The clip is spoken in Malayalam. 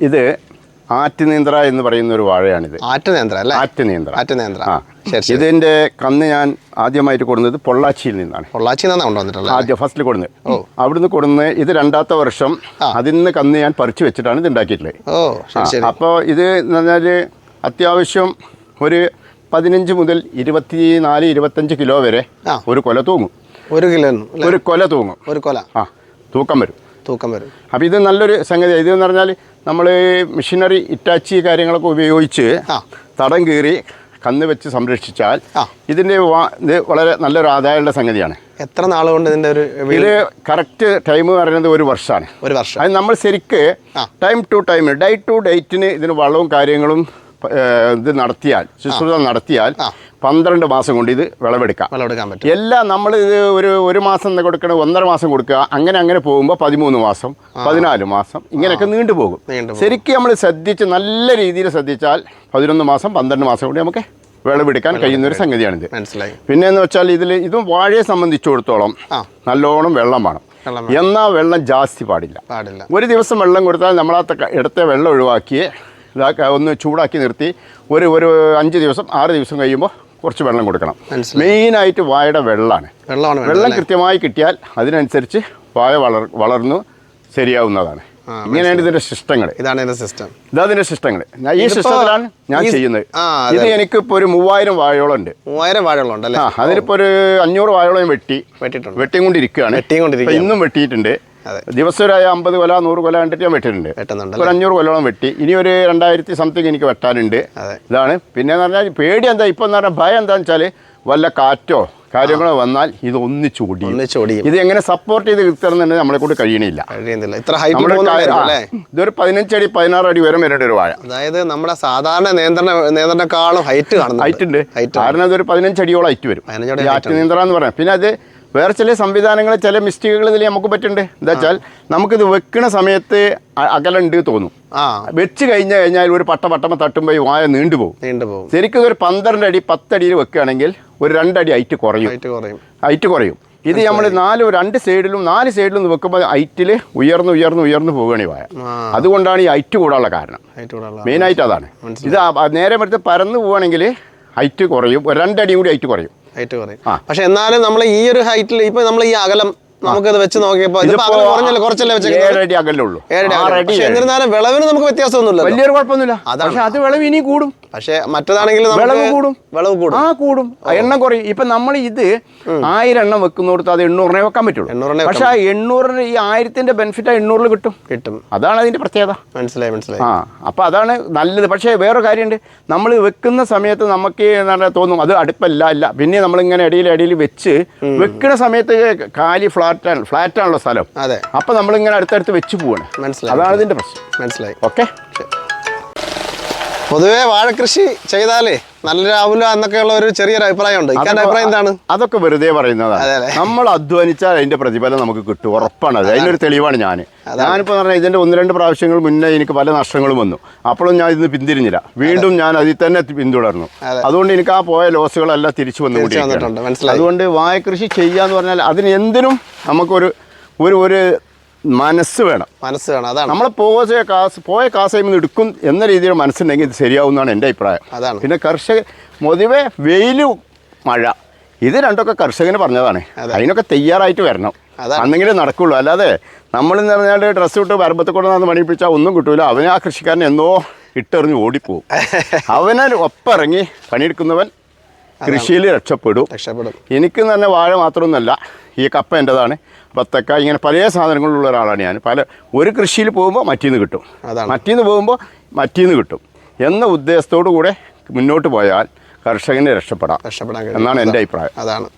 ഇത് ആറ്റുനീന്ത്ര എന്ന് പറയുന്ന ഒരു വാഴയാണിത്. ആറ്റുനേന്ത്ര അല്ലേ? ആറ്റുനീന്ത്ര. ആറ്റുനേന്ത്ര. ആ. ഇതിന്റെ കന്ന് ഞാൻ ആദ്യമായിട്ട് കൊടുക്കുന്നത് പൊള്ളാച്ചിയിൽ നിന്നാണ്. പൊള്ളാച്ചിയിൽ നിന്നാണ് കൊണ്ടുവന്നിട്ടുള്ളത് ആദ്യം ഫസ്റ്റിൽ കൊടുന്നത്. അവിടുന്ന് കൊടുന്ന് ഇത് രണ്ടാമത്തെ വർഷം അതിൽ നിന്ന് കന്ന് ഞാൻ പറിച്ചു വെച്ചിട്ടാണ് ഇത് ഉണ്ടാക്കിയിട്ടുള്ളത്. ഓ അപ്പോൾ ഇത് എന്ന് പറഞ്ഞാൽ അത്യാവശ്യം ഒരു പതിനഞ്ച് മുതൽ ഇരുപത്തി നാല് ഇരുപത്തഞ്ച് കിലോ വരെ ഒരു കൊല തൂങ്ങും. ഒരു കിലോ ഒരു കൊല തൂങ്ങും. ഒരു കൊല. ആ. തൂക്കം വരും. തൂക്കം വരും. അപ്പോൾ ഇത് നല്ലൊരു സംഗതി. ഇത് എന്ന് പറഞ്ഞാൽ നമ്മൾ മെഷീനറി ഇറ്റാച്ചി കാര്യങ്ങളൊക്കെ ഉപയോഗിച്ച് തടം കീറി കന്ന് വെച്ച് സംരക്ഷിച്ചാൽ. ഇതിന്റെ ഇത് വളരെ നല്ലൊരു ആദായമുള്ള സംഗതിയാണ്. എത്ര നാളുകൊണ്ട് കൊണ്ട് ഇതിന്റെ ഒരു ഇത് കറക്റ്റ് ടൈം പറയുന്നത് ഒരു വർഷമാണ്. ഒരു വർഷം. അത് നമ്മൾ ശരിക്ക് time to time day to ഡേറ്റിന് ഇതിന് വളവും കാര്യങ്ങളും ഇത് നടത്തിയാൽ ശുശ്രൂഷ നടത്തിയാൽ. പന്ത്രണ്ട് മാസം കൊണ്ട് ഇത് വിളവെടുക്കാം. വിളവെടുക്കാൻ പറ്റും. എല്ലാം നമ്മൾ ഇത് ഒരു ഒരു മാസം കൊടുക്കണം ഒന്നര മാസം കൊടുക്കുക അങ്ങനെ അങ്ങനെ പോകുമ്പോൾ പതിമൂന്ന് മാസം പതിനാല് മാസം ഇങ്ങനെയൊക്കെ നീണ്ടു പോകും. ശരിക്കും നമ്മൾ ശ്രദ്ധിച്ച് നല്ല രീതിയിൽ ശ്രദ്ധിച്ചാൽ പതിനൊന്ന് മാസം പന്ത്രണ്ട് മാസം കൂടി നമുക്ക് വിളവെടുക്കാൻ കഴിയുന്ന ഒരു സംഗതിയാണിത്. മനസ്സിലായി. പിന്നെ എന്ന് വെച്ചാൽ ഇതിൽ ഇതും വാഴയെ സംബന്ധിച്ചിടത്തോളം നല്ലോണം വെള്ളം വേണം. എന്നാ എന്നാൽ വെള്ളം ജാസ്തി പാടില്ല. പാടില്ല. ഒരു ദിവസം വെള്ളം കൊടുത്താൽ നമ്മളാത്ത ഇടത്തെ വെള്ളം ഒഴിവാക്കി ഇതാക്ക ഒന്ന് ചൂടാക്കി നിർത്തി. ഒരു ഒരു അഞ്ച് ദിവസം ആറ് ദിവസം കഴിയുമ്പോൾ കുറച്ച് വെള്ളം കൊടുക്കണം. മെയിനായിട്ട് വാഴയുടെ വെള്ളമാണ് വെള്ളമാണ് വെള്ളം കൃത്യമായി കിട്ടിയാൽ അതിനനുസരിച്ച് വായ വളർ വളർന്നു ശരിയാവുന്നതാണ്. ഇങ്ങനെയാണ് ഇതിന്റെ സിസ്റ്റങ്ങൾ ഇതാണ് ഇതിന്റെ സിസ്റ്റം. ഇതതിന്റെ സിസ്റ്റങ്ങൾ ഞാൻ ഈ സിസ്റ്റത്തിലാണ് ഞാൻ ചെയ്യുന്നത്. ഇത് എനിക്ക് എനിക്കിപ്പോൾ ഒരു മൂവായിരം വാഴയോളം ഉണ്ട് മൂവായിരം വാഴകളുണ്ട് അല്ലേ ആ അതിനിപ്പോൾ ഒരു അഞ്ഞൂറ് വാഴയോളം വെട്ടി വെട്ടിയിട്ടുണ്ട്. വെട്ടിയും കൊണ്ടിരിക്കുകയാണ് ഇന്നും വെട്ടിയിട്ടുണ്ട്. ദിവസം ഒരു അമ്പത് കൊല നൂറ് കൊല കണ്ടിട്ട് ഞാൻ വെട്ടിട്ടുണ്ട്. വെട്ടുന്നുണ്ട് ഒരു അഞ്ഞൂറ് കൊല്ലോളം വെട്ടി. ഇനി ഒരു രണ്ടായിരത്തി സംതിങ് എനിക്ക് വെട്ടാനുണ്ട്. ഇതാണ്. പിന്നെ എന്ന് പറഞ്ഞാൽ പേടി എന്താ? ഇപ്പം എന്ന് പറഞ്ഞാൽ ഭയം എന്താണെന്ന് വെച്ചാൽ വല്ല കാറ്റോ കാര്യങ്ങളോ വന്നാൽ ഇത് ഒന്നിച്ചു കൂടി ഇത് എങ്ങനെ സപ്പോർട്ട് ചെയ്ത് കിട്ടണമെന്നുണ്ടെങ്കിൽ നമ്മളെ കൂടെ കഴിയണില്ല. ഇത്ര ഇതൊരു പതിനഞ്ചടി പതിനാറ് അടി ഉയരം വരേണ്ട ഒരു വാഴ. അതായത് നമ്മുടെ സാധാരണ നിയന്ത്രണ നിയന്ത്രണക്കാളും ഹൈറ്റ് കാണുന്നു ഹൈറ്റ് ഉണ്ട്. കാരണം ഇതൊരു പതിനഞ്ചടിയോളം ഹൈറ്റ് വരും. നിയന്ത്രണം എന്ന് പറയാം. പിന്നെ അത് വേറെ ചില സംവിധാനങ്ങൾ ചില മിസ്റ്റേക്കുകൾ ഇതിൽ നമുക്ക് പറ്റുന്നുണ്ട്. എന്താ വെച്ചാൽ നമുക്കിത് വെക്കണ സമയത്ത് അകലുണ്ട് തോന്നും. ആ. വെച്ച് കഴിഞ്ഞ് കഴിഞ്ഞാൽ ഒരു പട്ട പട്ടമ തട്ടുമ്പോൾ ഈ വായ നീണ്ടുപോകും നീണ്ടുപോകും ശരിക്കും ഒരു പന്ത്രണ്ട് അടി പത്തടിയിൽ വെക്കുകയാണെങ്കിൽ ഒരു രണ്ടടി ഹൈറ്റ് കുറയും. ഹൈറ്റ് കുറയും. ഇത് നമ്മൾ നാല് രണ്ട് സൈഡിലും നാല് സൈഡിലും വെക്കുമ്പോൾ ഹൈറ്റിൽ ഉയർന്ന് ഉയർന്ന് ഉയർന്ന് പോവുകയാണ് വായ. അതുകൊണ്ടാണ് ഈ ഹൈറ്റ് കൂടാനുള്ള കാരണം. മെയിനായിട്ട് അതാണ്. ഇത് നേരെ മറിച്ച് പരന്ന് പോവുകയാണെങ്കിൽ ഹൈറ്റ് കുറയും. രണ്ടടി കൂടി ഹൈറ്റ് കുറയും. ഹൈറ്റ് കുറയും. പക്ഷെ എന്നാലും നമ്മൾ ഈ ഒരു ഹൈറ്റിൽ ഇപ്പൊ നമ്മൾ ഈ അകലം നമുക്കത് വെച്ച് നോക്കിയപ്പോ അകലം കുറച്ചല്ലേ വെച്ചേക്കുന്നത് ഏഴടി അകലേ ഉള്ളൂ. ഏഴടി അകലം. ആറടി എന്നിരുന്നാലും വിളവിന് നമുക്ക് വ്യത്യാസമൊന്നുമില്ല വലിയൊരു കുഴപ്പമൊന്നുമില്ല. അതാണ്. പക്ഷെ അത് വിളവ് ഇനി കൂടും. പക്ഷെ മറ്റേതാണെങ്കിൽ വിളവ് കൂടും. വിളവ് കൂടും. ആ കൂടും. എണ്ണം കുറയും. ഇപ്പൊ നമ്മൾ ഇത് ആയിരം എണ്ണം വെക്കുന്നിടത്ത് അത് എണ്ണൂറിനെ വെക്കാൻ പറ്റുള്ളൂ. പക്ഷെ ആ എണ്ണൂറിന് ഈ ആയിരത്തിന്റെ ബെനിഫിറ്റ് ആ എണ്ണൂറിൽ കിട്ടും. കിട്ടും. അതാണ് അതിന്റെ പ്രത്യേകത. മനസ്സിലായി മനസ്സിലായി. ആ അപ്പൊ അതാണ് നല്ലത്. പക്ഷേ വേറെ കാര്യമുണ്ട്. നമ്മൾ വെക്കുന്ന സമയത്ത് നമുക്ക് തോന്നും അത് അടുപ്പല്ല അല്ല. പിന്നെ നമ്മളിങ്ങനെ ഇടയിൽ ഇടയിൽ വെച്ച് വെക്കുന്ന സമയത്ത് കാലി ഫ്ലാറ്റാണ് ഫ്ലാറ്റാണല്ലോ സ്ഥലം. അതെ. അപ്പോൾ നമ്മളിങ്ങനെ അടുത്തടുത്ത് വെച്ച് പോവാണ്. മനസ്സിലായി അതാണ് ഇതിന്റെ പ്രശ്നം. മനസ്സിലായി. ഓക്കെ? പൊതുവെ കൃഷി ചെയ്താലേ നല്ല രാവിലെ എന്നൊക്കെയുള്ള ഒരു ചെറിയൊരു അഭിപ്രായമുണ്ട്. ഉണ്ട് അഭിപ്രായം എന്താണ്? അതൊക്കെ വെറുതെ പറയുന്നതാണ്. നമ്മൾ അധ്വാനിച്ചാൽ അതിന്റെ പ്രതിഫലം നമുക്ക് കിട്ടും ഉറപ്പാണ് അത്. അതിനൊരു തെളിവാണ് ഞാൻ. ഞാനിപ്പോൾ പറഞ്ഞാൽ ഇതിന്റെ ഒന്ന് രണ്ട് പ്രാവശ്യങ്ങൾ മുന്നേ എനിക്ക് പല നഷ്ടങ്ങളും വന്നു. അപ്പോഴും ഞാൻ ഇതിന് പിന്തിരിഞ്ഞില്ല. വീണ്ടും ഞാൻ അതിൽ തന്നെ പിന്തുടർന്നു. അതുകൊണ്ട് എനിക്ക് ആ പോയ ലോസുകളെല്ലാം തിരിച്ചു വന്നു അതുകൊണ്ട് വാഴ കൃഷി ചെയ്യാന്ന് പറഞ്ഞാൽ അതിന് എന്തിനും നമുക്കൊരു ഒരു ഒരു മനസ്സ് വേണം. മനസ്സ് വേണം അതാണ്. നമ്മൾ പോയ കാസ് പോയ കാസയിൽ നിന്ന് എടുക്കും എന്ന രീതിയിൽ മനസ്സുണ്ടെങ്കിൽ ഇത് ശരിയാവും എന്നാണ് എന്റെ അഭിപ്രായം. അതാണ്. പിന്നെ കർഷക പൊതുവെ വെയിൽ മഴ ഇത് രണ്ടൊക്കെ കർഷകന് പറഞ്ഞതാണ്. അതിനൊക്കെ തയ്യാറായിട്ട് വരണം. അന്നെങ്കിലും നടക്കുള്ളൂ. അല്ലാതെ നമ്മൾ നമ്മളെന്ന് പറഞ്ഞാൽ ഡ്രസ്സ് ഇട്ട് വരമ്പത്ത് കൊണ്ട് നടന്ന് പണിപ്പിച്ചാൽ ഒന്നും കിട്ടൂല. അവന് ആ കൃഷിക്കാരൻ എന്നോ ഇട്ടെറിഞ്ഞ് ഓടിപ്പോവും. അവനെ ഒപ്പിറങ്ങി പണിയെടുക്കുന്നവൻ കൃഷിയിൽ രക്ഷപ്പെടും. രക്ഷപ്പെടും. എനിക്ക് തന്നെ വാഴ മാത്രമൊന്നുമല്ല. ഈ കപ്പ എന്റെതാണ് ബത്തക്ക ഇങ്ങനെ പല സാധനങ്ങളുള്ള ഒരാളാണ് ഞാൻ. പല ഒരു കൃഷിയിൽ പോകുമ്പോൾ മറ്റീന്ന് കിട്ടും. അതാണ്. മറ്റീന്ന് പോകുമ്പോൾ മറ്റീന്ന് കിട്ടും. എന്ന ഉദ്ദേശത്തോടു കൂടെ മുന്നോട്ട് പോയാൽ കർഷകനെ രക്ഷപ്പെടാം. രക്ഷപ്പെടാൻ എന്നാണ് എന്റെ അഭിപ്രായം. അതാണ്.